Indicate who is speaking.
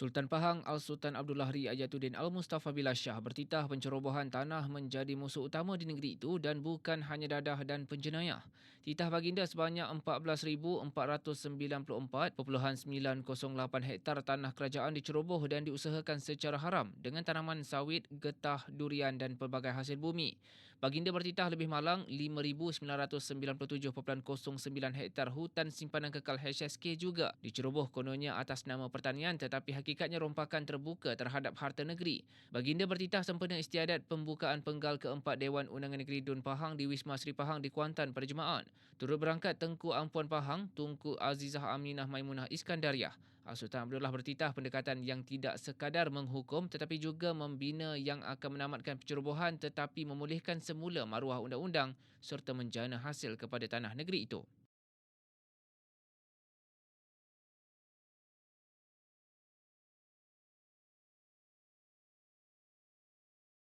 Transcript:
Speaker 1: Sultan Pahang Al-Sultan Abdullah Ri Ayatuddin Al-Mustafa Billah Shah bertitah pencerobohan tanah menjadi musuh utama di negeri itu dan bukan hanya dadah dan penjenayah. Titah baginda sebanyak 14,494.908 hektar tanah kerajaan diceroboh dan diusahakan secara haram dengan tanaman sawit, getah, durian dan pelbagai hasil bumi. Baginda bertitah lebih malang 5,997.09 hektar hutan simpanan kekal HSK juga diceroboh kononnya atas nama pertanian tetapi hakikatnya rompakan terbuka terhadap harta negeri. Baginda bertitah sempena istiadat pembukaan penggal keempat Dewan Undangan Negeri Dun Pahang di Wisma Sri Pahang di Kuantan pada Jumaat. Turut berangkat Tengku Ampuan Pahang, Tunku Azizah Aminah Maimunah Iskandariah. Sultan Abdullah bertitah pendekatan yang tidak sekadar menghukum tetapi juga membina yang akan menamatkan pencerobohan tetapi memulihkan semula maruah undang-undang serta menjana hasil kepada tanah negeri itu.